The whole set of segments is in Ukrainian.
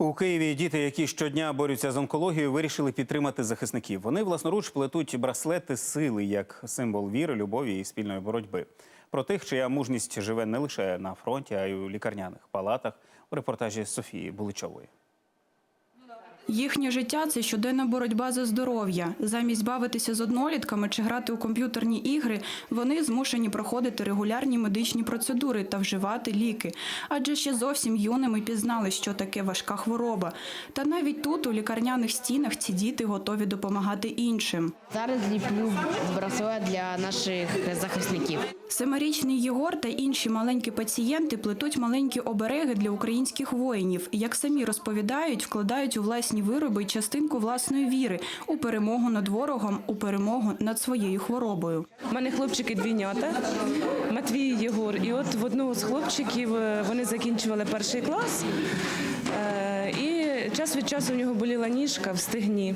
У Києві діти, які щодня борються з онкологією, вирішили підтримати захисників. Вони власноруч плетуть браслети сили як символ віри, любові і спільної боротьби. Про тих, чия мужність живе не лише на фронті, а й у лікарняних палатах. У репортажі Софії Буличової. Їхнє життя це щоденна боротьба за здоров'я. Замість бавитися з однолітками чи грати у комп'ютерні ігри, вони змушені проходити регулярні медичні процедури та вживати ліки. Адже ще зовсім юними пізнали, що таке важка хвороба. Та навіть тут, у лікарняних стінах, ці діти готові допомагати іншим. Зараз ліплю браслет для наших захисників. Семирічний Єгор та інші маленькі пацієнти плетуть маленькі обереги для українських воїнів. Як самі розповідають, вкладають у власні вироби й частинку власної віри у перемогу над ворогом, у перемогу над своєю хворобою. У мене хлопчики двійнята, Матвій Єгор. І от в одного з хлопчиків е, вони закінчували перший клас, е, і час від часу в нього боліла ніжка в стегні.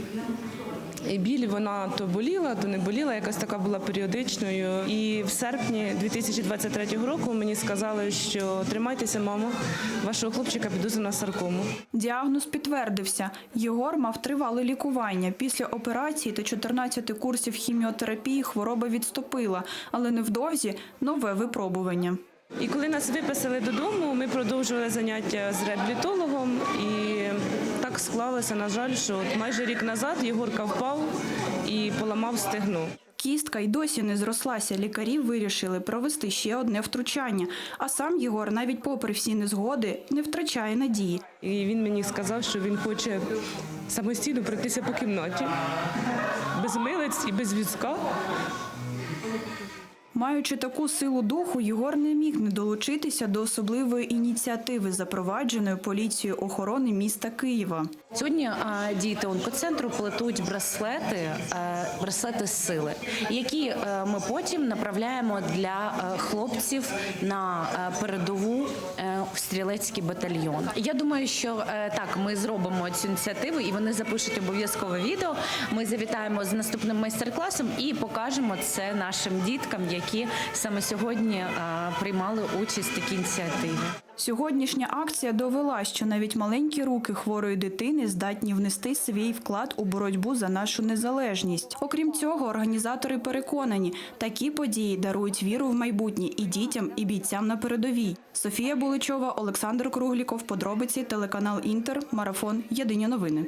І біль вона то боліла, то не боліла, якась така була періодичною. І в серпні 2023 року мені сказали, що тримайтеся, мамо, вашого хлопчика підозрює на саркому. Діагноз підтвердився. Єгор мав тривале лікування. Після операції та 14 курсів хіміотерапії хвороба відступила, але невдовзі нове випробування. І коли нас виписали додому, ми продовжували заняття з реабілітологом. І так склалося, на жаль, що от майже рік назад Єгорка впав і поламав стегно. Кістка й досі не зрослася. Лікарі вирішили провести ще одне втручання. А сам Єгор, навіть попри всі незгоди, не втрачає надії. І він мені сказав, що він хоче самостійно пройтися по кімнаті, без милиць і без візка. Маючи таку силу духу, Єгор не міг не долучитися до особливої ініціативи, запровадженої поліцією охорони міста Києва. Сьогодні діти онкоцентру плетуть браслети, е, браслети сили, які е, ми потім направляємо для е, хлопців на передову в стрілецький батальйон. Я думаю, що так ми зробимо цю ініціативу, і вони запишуть обов'язкове відео. Ми завітаємо з наступним майстер-класом і покажемо це нашим діткам, які саме сьогодні приймали участь в такій ініціативі. Сьогоднішня акція довела, що навіть маленькі руки хворої дитини здатні внести свій вклад у боротьбу за нашу незалежність. Окрім цього, організатори переконані, такі події дарують віру в майбутнє і дітям, і бійцям на передовій. Софія Буличова, Олександр Кругліков, подробиці, телеканал Інтер, марафон. Єдині новини.